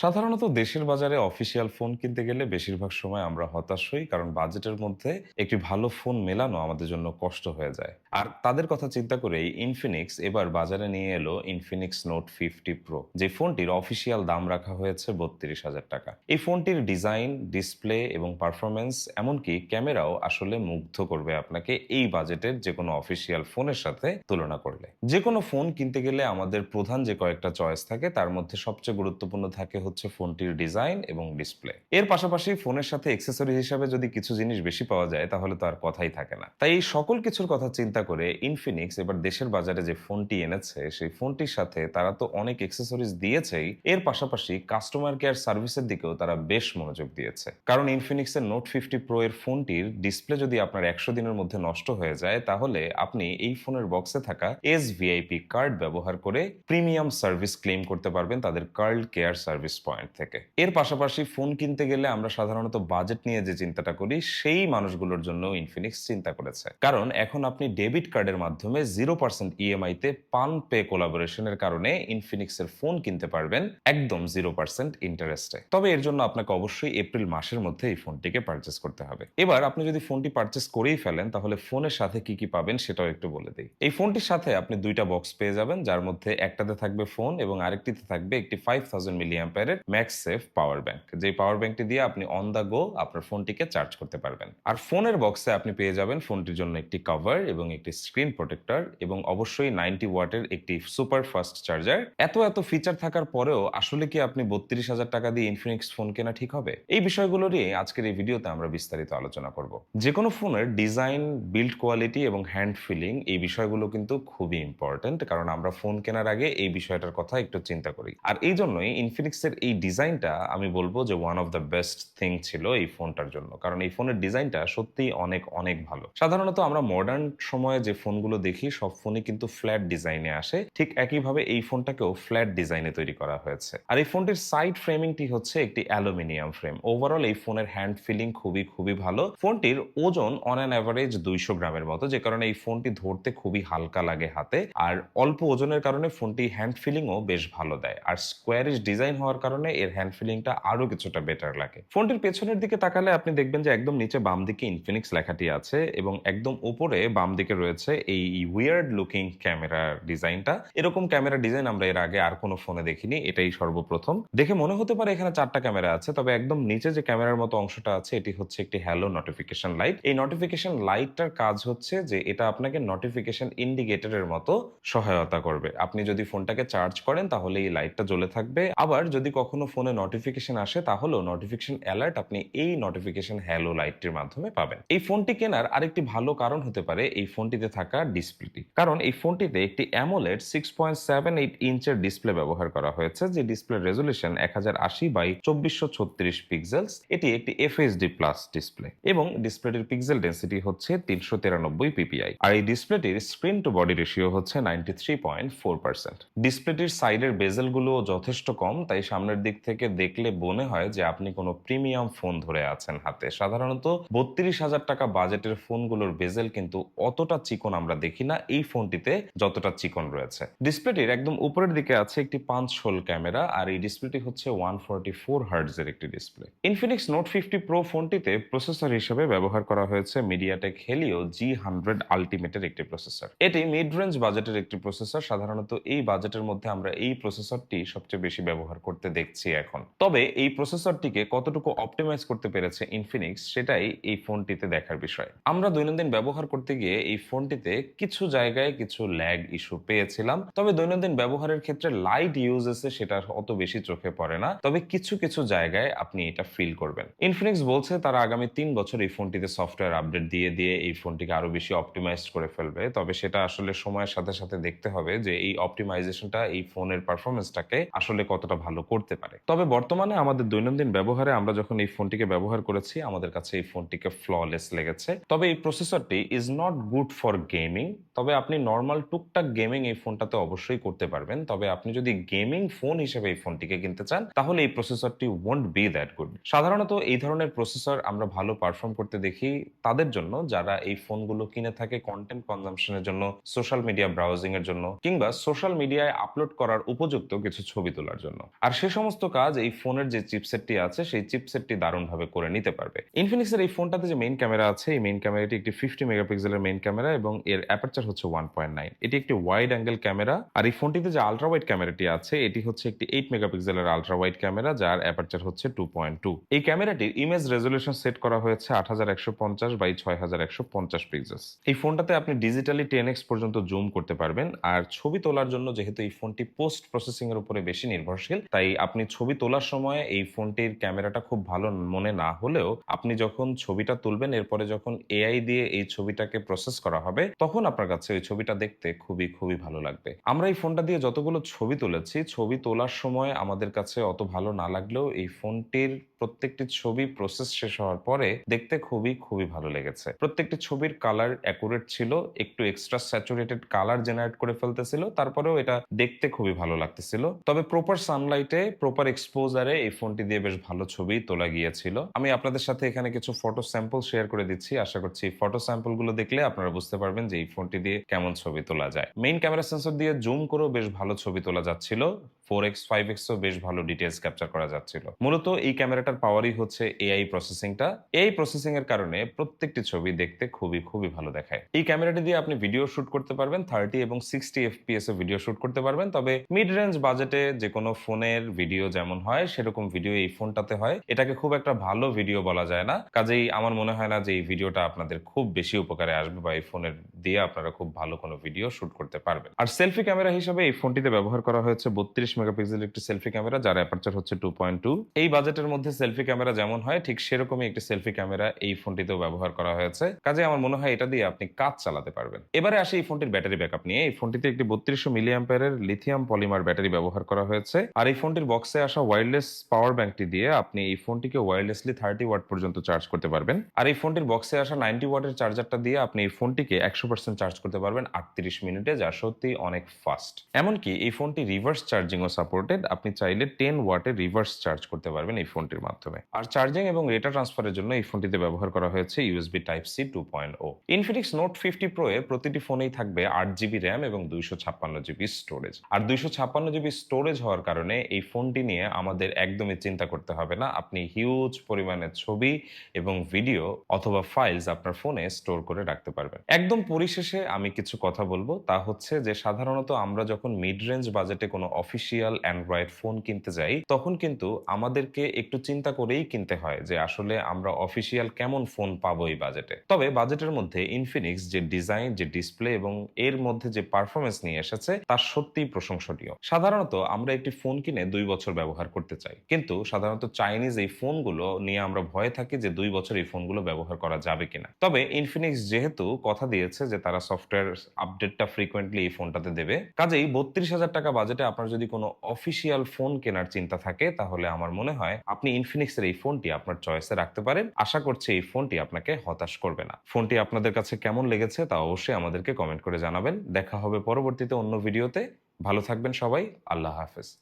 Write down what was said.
সাধারণত দেশের বাজারে অফিসিয়াল ফোন কিনতে গেলে বেশিরভাগ সময় আমরা হতাশ হই, কারণ বাজেটের মধ্যে একটি ভালো ফোন মেলানো আমাদের জন্য কষ্ট হয়ে যায়। আর তাদের কথা চিন্তা করেই ইনফিনিক্স এবার বাজারে নিয়ে এলো ইনফিনিক্স নোট ফিফটি প্রো যে ফোনটির অফিসিয়াল দাম রাখা হয়েছে বত্রিশ হাজার টাকা। এই ফোনটির ডিজাইন ডিসপ্লে এবং পারফরমেন্স এমনকি ক্যামেরাও আসলে মুগ্ধ করবে আপনাকে এই বাজেটের যে কোনো অফিসিয়াল ফোনের সাথে তুলনা করলে। যে কোনো ফোন কিনতে গেলে আমাদের প্রধান যে কয়েকটা চয়েস থাকে, তার মধ্যে সবচেয়ে গুরুত্বপূর্ণ থাকে হচ্ছে ফোনটির ডিজাইন এবং ডিসপ্লে। এর পাশাপাশি ফোনের সাথে এক্সেসরি হিসাবে যদি কিছু জিনিস বেশি পাওয়া যায়, তাহলে তো আর কথাই থাকে না। তাই এই সকল কিছুর কথা চিন্তা করে ইনফিনিক্স এবার দেশের বাজারে যে ফোনটি এনেছে, সেই ফোনটির সাথে তারা তো অনেক এক্সেসরিজ দিয়েছেই। এর পাশাপাশি কাস্টমার কেয়ার সার্ভিসের দিকেও তারা বেশ মনোযোগ দিয়েছে। কারণ ইনফিনিক্সের নোট ফিফটি প্রো এর ফোনটির ডিসপ্লে যদি আপনার একশো দিনের মধ্যে নষ্ট হয়ে যায়, তাহলে আপনি এই ফোনের বক্সে থাকা এস ভিআইপি কার্ড ব্যবহার করে প্রিমিয়াম সার্ভিস ক্লেম করতে পারবেন তাদের কার্ল কেয়ার সার্ভিস পয়েন্ট থেকে। এর পাশাপাশি ফোন কিনতে গেলে আমরা সাধারণত বাজেট নিয়ে যে চিন্তাটা করি, সেই মানুষগুলোর জন্য ইনফিনিক্স চিন্তা করেছে। কারণ এখন আপনি ডেবিট কার্ডের মাধ্যমে জিরো পার্সেন্ট ইএমআই তে পান পে কোলাবোরেশনের কারণে ইনফিনিক্সের ফোন কিনতে পারবেন একদম জিরো পার্সেন্ট ইন্টারেস্টে তবে এর জন্য আপনাকে অবশ্যই এপ্রিল মাসের মধ্যে এই ফোনটিকে পারচেস করতে হবে। এবার আপনি যদি ফোনটি পারচেস করেই ফেলেন, তাহলে ফোনের সাথে কি কি পাবেন সেটাও একটু বলে দিই। এই ফোনটির সাথে আপনি দুইটা বক্স পেয়ে যাবেন, যার মধ্যে একটাতে থাকবে ফোন এবং আরেকটিতে থাকবে একটি ফাইভ থাউজেন্ড মিলি অ্যাম্পায়ারের ম্যাক্স সেফ পাওয়ার ব্যাংক যে পাওয়ার ব্যাংকটি দিয়ে আপনি অন দ্য গো আপনার ফোনটিকে চার্জ করতে পারবেন। আর ফোনের বক্সে আপনি পেয়ে যাবেন ফোনটির জন্য একটি কভার এবং একটি স্ক্রিন প্রোটেক্টর এবং অবশ্যই নাইনটি ওয়াটের একটি সুপার ফাস্ট চার্জার এত এত ফিচার থাকার পরেও আসলে কি আপনি বত্রিশ হাজার টাকা দিয়ে ইনফিনিক্স ফোন কেনা ঠিক হবে? এই বিষয়গুলো নিয়ে আজকের এই ভিডিওতে আমরা বিস্তারিত আলোচনা করব। যে কোনো ফোনের ডিজাইন বিল্ড কোয়ালিটি এবং হ্যান্ড ফিলিং এই বিষয়গুলো কিন্তু খুবই ইম্পর্টেন্ট কারণ আমরা ফোন কেনার আগে এই বিষয়টার কথা একটু চিন্তা করি। আর এই জন্যই ইনফিনিক্সের এই ডিজাইনটা আমি বলব যে one of the best thing ছিল এই ফোনটার জন্য। কারণ এই ফোনের ডিজাইনটা সত্যি অনেক অনেক ভালো। সাধারণত আমরা মডার্ন সময়ে যে ফোনগুলো দেখি, সব ফোনই কিন্তু ফ্ল্যাট ডিজাইনে আসে। ঠিক একইভাবে এই ফোনটাকেও ফ্ল্যাট ডিজাইনে তৈরি করা হয়েছে। আর এই ফোনটির সাইড ফ্রেমিংটি হচ্ছে একটি অ্যালুমিনিয়াম ফ্রেম ওভারঅল এই ফোনের হ্যান্ড ফিলিং খুবই খুবই ভালো। ফোনটির ওজন অন অ্যান অ্যাভারেজ দুইশো গ্রামের মতো, যে কারণে এই ফোনটি ধরতে খুবই হালকা লাগে হাতে। আর অল্প ওজনের কারণে ফোনটি হ্যান্ড ফিলিংও বেশ ভালো দেয়। আর স্কোয়ারিশ ডিজাইন হওয়ার কারণে এর হ্যান্ড ফিলিংটা আরও কিছুটা বেটার লাগে। ফোনটির পেছনের দিকে তাকালে আপনি দেখবেন যে একদম নিচে বাম দিকে ইনফিনিক্স লেখাটি আছে এবং একদম উপরে বাম দিকে রয়েছে এই উইয়ার্ড লুকিং ক্যামেরা ডিজাইনটা এরকম ক্যামেরা ডিজাইন আমরা এর আগে আর কোনো ফোনে দেখিনি, এটাই সর্বপ্রথম। দেখে মনে হতে পারে এখানে চারটা ক্যামেরা আছে, তবে একদম নিচে যে ক্যামেরার মতো অংশটা আছে, এটি হচ্ছে একটি হ্যালো নোটিফিকেশন লাইট এই নোটিফিকেশন লাইটটার কাজ হচ্ছে যে এটা আপনাকে নোটিফিকেশন ইন্ডিকেটরের মতো সহায়তা করবে। আপনি যদি ফোনটাকে চার্জ করেন, তাহলে এই লাইটটা জ্বলে থাকবে। আবার যদি কখনো ফোনে নোটিফিকেশন আসে, তাহলেও নোটিফিকেশন অ্যালার্ট আপনি এই নোটিফিকেশন হ্যালো লাইটটির মাধ্যমে পাবেন। এই ফোনটি কেনার আরেকটি ভালো কারণ হতে পারে এই ফোনটিতে থাকা ডিসপ্লেটি কারণ এই ফোনটিতে একটি AMOLED six point seven eight ইঞ্চের display ব্যবহার করা হয়েছে, যে ডিসপ্লে রেজলিউশন এক হাজার আশি বাই চব্বিশশো ছত্রিশ পিক্সেলস এটি একটি এফএসডি প্লাস ডিসপ্লে এবং ডিসপ্লেটির পিক্সেল ডেন্সিটি হচ্ছে তিনশো তিরানব্বই পিপিআই আর এই ডিসপ্লেটির স্ক্রিন টু বডি রেশিও হচ্ছে ninety three point four percent ডিসপ্লেটির সাইডের বেজেলগুলো যথেষ্ট কম, তাই সামনের দিক থেকে দেখলে মনে হয় যে আপনি কোনো প্রিমিয়াম ফোন ধরে আছেন হাতে। সাধারণত বত্রিশ হাজার টাকা বাজেটের ফোনগুলোর বেজেল কিন্তু অতটা চিকন আমরা দেখি না। এই ফোনটিতে যতটা চিকন রয়েছে। ডিসপ্লেটির একদম উপরের দিকে আছে একটি পাঁচ হোল ক্যামেরা আর এই ডিসপ্লেটি হচ্ছে ওয়ান ফোরটি ফোর হার্টজের একটি display. Infinix Note fifty Pro ফোনটিতে প্রসেসর হিসেবে ব্যবহার করা হয়েছে মিডিয়াটেক হেলিও জি হান্ড্রেড আলটিমেটের একটি প্রসেসর। এটি মিড রেঞ্জ বাজেটের একটি প্রসেসর। সাধারণত এই বাজেটের মধ্যে আমরা এই প্রসেসরটি সবচেয়ে বেশি ব্যবহার করতে দেখছি এখন। তবে এই প্রসেসরটিকে কতটুকু অপটিমাইজ করতে পেরেছে ইনফিনিক্স সেটাই এই ফোনটিতে দেখার বিষয়। আমরা দৈনন্দিন ব্যবহার করতে গিয়ে এই ফোনটিতে কিছু জায়গায় কিছু ল্যাগ ইস্যু পেয়েছিলাম। তবে দৈনন্দিন ব্যবহারের ক্ষেত্রে লাইট ইউজেসে সেটা অত বেশি চোখে পড়ে না। তবে কিছু কিছু জায়গায় আপনি এটা ফিল করবেন। ইনফিনিক্স বলছে তারা আগামী তিন বছর এই ফোনটিতে সফটওয়্যার আপডেট দিয়ে দিয়ে এই ফোনটিকে আরও বেশি অপটিমাইজ করে ফেলবে। তবে সেটা আসলে সময়ের সাথে সাথে দেখতে হবে যে এই অপটিমাইজেশনটা এই ফোনের পারফরমেন্সটাকে আসলে কতটা ভালো করতে পারে। তবে বর্তমানে আমাদের দৈনন্দিন ব্যবহারে আমরা যখন এই ফোনটিকে ব্যবহার করেছি, আমাদের কাছে এই ফোনটিকে ফ্ললেস লেগেছে। তবে এই প্রসেসরটি is not good for gaming তবে আপনি নর্মাল টুকটাক গেমিং এই ফোনটাতে অবশ্যই করতে পারবেন। তবে আপনি যদি গেমিং ফোন হিসেবে এই ফোনটিকে কিনতে চান, তাহলে এই প্রসেসরটি ওয়ন্ট বি দ্যাট গুড সাধারণত এই ধরনের প্রসেসর আমরা ভালো পারফর্ম করতে দেখি তাদের জন্য, যারা এই ফোনগুলো কিনে থাকে কন্টেন্ট কনজামশনের জন্য সোশ্যাল মিডিয়া ব্রাউজিং এর জন্য, কিংবা সোশ্যাল মিডিয়ায় আপলোড করার উপযুক্ত কিছু ছবি তোলার জন্য। আর সে সমস্ত কাজ এই ফোনের যে চিপসেটটি আছে, সেই চিপসেটটি দারুণভাবে করে নিতে পারবে। ইনফিনিক্সের এই ফোনটাতে যে মেইন ক্যামেরা আছে, এই মেইন ক্যামেরাটি একটি ফিফটি মেগাপিক্সেলের মেইন ক্যামেরা এবং এর অ্যাপারচার হচ্ছে ওয়ান পয়েন্ট নাইন এটি একটি ওয়াইড অ্যাঙ্গেল ক্যামেরা আর এই ফোনটিতে যে আলট্রা ওয়াইড ক্যামেরাটি আছে, এটি হচ্ছে একটি এইট মেগাপিক্সেলের আলট্রা ওয়াইড ক্যামেরা যার অ্যাপারচার হচ্ছে টু পয়েন্ট টু এই ক্যামেরাটির ইমেজ রেজলিউশন সেট করা হয়েছে আট হাজার একশো পঞ্চাশ বাই ছয় হাজার একশো পঞ্চাশ পিক্সেলস এই ফোনটাতে আপনি ডিজিটালি টেন এক্স পর্যন্ত জুম করতে পারবেন। আর ছবি তোলার জন্য যেহেতু এই ফোনটি পোস্ট প্রসেসিং এর উপরে বেশি নির্ভরশীল, তাই আপনি ছবি তোলার সময় এই ফোনটির ক্যামেরাটা খুব ভালো মনে না হলেও আপনি যখন ছবিটা তুলবেন, এরপরে যখন এআই দিয়ে এই ছবিটাকে প্রসেস করা হবে, তখন আপনার কাছে ওই ছবিটা দেখতে খুবই খুবই ভালো লাগবে। আমরা এই ফোনটা দিয়ে যতগুলো ছবি তুলেছি, ছবি তোলার সময় আমাদের কাছে অত ভালো না লাগলেও এই ফোনটির প্রত্যেকটি ছবি প্রসেস শেষ হওয়ার পরে দেখতে খুবই খুবই ভালো লেগেছে। প্রত্যেকটি ছবির কালার অ্যাকুরেট ছিল, একটু এক্সট্রা স্যাচুরেটেড কালার জেনারেট করে ফেলতেছিল, তারপরেও এটা দেখতে খুবই ভালো লাগতেছিল। তবে প্রপার সানলাইটে প্রপার এক্সপোজারে এই ফোনটি দিয়ে বেশ ভালো ছবি তোলা গিয়েছিল। আমি আপনাদের সাথে এখানে কিছু ফটো স্যাম্পল শেয়ার করে দিচ্ছি। আশা করছি ফটো স্যাম্পলগুলো দেখলে আপনারা বুঝতে পারবেন যে এই ফোনটি দিয়ে কেমন ছবি তোলা যায়। মেইন ক্যামেরা সেন্সর দিয়ে জুম করেও বেশ ভালো ছবি তোলা যাচ্ছিল। ফোর এক্স ফাইভ এক্সও বেশ ভালো ডিটেলস ক্যাপচার করা যাচ্ছিল। মূলত এই ক্যামেরাটার পাওয়ারই হচ্ছে এআই প্রসেসিংটা এই প্রসেসিং এর কারণে প্রত্যেকটি ছবি দেখতে খুবই খুবই ভালো দেখায়। এই ক্যামেরাটি দিয়ে আপনি ভিডিও শুট করতে পারবেন। থার্টি এবং সিক্সটি এফপিএস এ ভিডিও শুট করতে পারবেন। তবে মিড রেঞ্জ বাজেটে যে কোনো ফোনের ভিডিও যেমন হয়, সেরকম ভিডিও এই ফোনটাতে হয়। এটাকে খুব একটা ভালো ভিডিও বলা যায় না। কাজেই আমার মনে হয় না যে এই ভিডিওটা আপনাদের খুব বেশি উপকারে আসবে বা এই ফোনের দিয়ে আপনারা খুব ভালো কোনো ভিডিও শুট করতে পারবেন। আর সেলফি ক্যামেরা হিসেবে এই ফোনটিতে ব্যবহার করা হয়েছে বত্রিশ মেগাপিক্সেল একটি সেলফি ক্যামেরা যার অ্যাপারচার হচ্ছে টু পয়েন্ট টু এই বাজেটের মধ্যে সেলফি ক্যামেরা যেমন হয়, ঠিক সেরকমই একটি সেলফি ক্যামেরা এই ফোনটিতেও ব্যবহার করা হয়েছে। কাজে আমার মনে হয় এটা দিয়ে আপনি কাজ চালাতে পারবেন। এবারে আসে এই ফোনটির ব্যাটারি ব্যাকআপ নিয়ে। এই ফোনটিতে একটি বত্রিশশো মিলি অ্যাম্পায়ারের লিথিয়াম পলিমার ব্যাটারি ব্যবহার করা হয়েছে। আর এই ফোনটির বক্সে আসা ওয়্যারলেস পাওয়ার ব্যাংকটি দিয়ে আপনি এই ফোনটিকে ওয়্যারলেসলি থার্টি ওয়াট পর্যন্ত চার্জ করতে পারবেন। আর এই ফোনটির বক্সে আসা নাইনটি ওয়াটের চার্জারটা দিয়ে আপনি এই ফোনটিকে একশো পার্সেন্ট চার্জ করতে পারবেন আটত্রিশ মিনিটে, যা সত্যি অনেক ফাস্ট এমনকি এই ফোনটি রিভার্স চার্জিংও সাপোর্টেড আপনি চাইলে টেন ওয়াটের রিভার্স চার্জ করতে পারবেন এই ফোনটির মাধ্যমে। আর চার্জিং এবং ডেটা ট্রান্সফারের জন্য এই ফোনটিতে ব্যবহার করা হয়েছে USB type C two point O Infinix Note fifty Pro এ প্রতিটি ফোনেই থাকবে আট জিবি র্যাম এবং দুইশো ছাপ্পান্ন জিবি স্টোরেজ আর দুইশো ছাপ্পান্ন জিবি স্টোরেজ হওয়ার কারণে এই ফোনটি নিয়ে আমাদের একদমই চিন্তা করতে হবে না। আপনি হিউজ পরিমাণের ছবি এবং ভিডিও অথবা ফাইলস আপনার ফোনে স্টোর করে রাখতে পারবেন। একদম পরিশেষে আমি কিছু কথা বলব। তা হচ্ছে যে, সাধারণত আমরা যখন মিড রেঞ্জ বাজেটে কোনো অফিসিয়াল অ্যান্ড্রয়েড ফোন কিনতে যাই, তখন কিন্তু আমাদেরকে একটু চিন্তা করেই কিনতে হয় যে, আসলে আমরা অফিসিয়াল কেমন ফোন পাবো এই বাজেটে তবে বাজেটের মধ্যে ইনফিনিক্স যে ডিজাইন যে ডিসপ্লে এবং এর মধ্যে যে পারফরমেন্স নিয়ে এসেছে, তার সত্যিই প্রশংসনীয়। সাধারণত আমরা একটি ফোন কিনে দুই বছর ব্যবহার করতে চাই। কিন্তু সাধারণত চাইনিজ এই ফোনগুলো নিয়ে আমরা ভয়ে থাকি যে দুই বছর এই ফোনগুলো ব্যবহার করা যাবে কিনা। তবে ইনফিনিক্স যেহেতু কথা দিয়েছে যে তারা সফটওয়্যার আপডেটটা ফ্রিকোয়েন্টলি এই ফোনটাতে দেবে, কাজেই বত্রিশ হাজার টাকা বাজেটে আপনার যদি কোনো অফিসিয়াল ফোন কেনার চিন্তা থাকে, তাহলে আমার মনে হয় আপনি ইনফিনিক্সের এই ফোনটি আপনার চয়েসে রাখতে পারেন। আশা করছি এই ফোনটি আপনাকে হতাশ করবে না। ফোনটি আপনাদের কাছে কেমন লেগেছে তা অবশ্যই আমাদেরকে কমেন্ট করে জানাবেন। দেখা হবে পরবর্তীতে অন্য ভিডিওতে ভালো থাকবেন সবাই। আল্লাহ হাফেজ।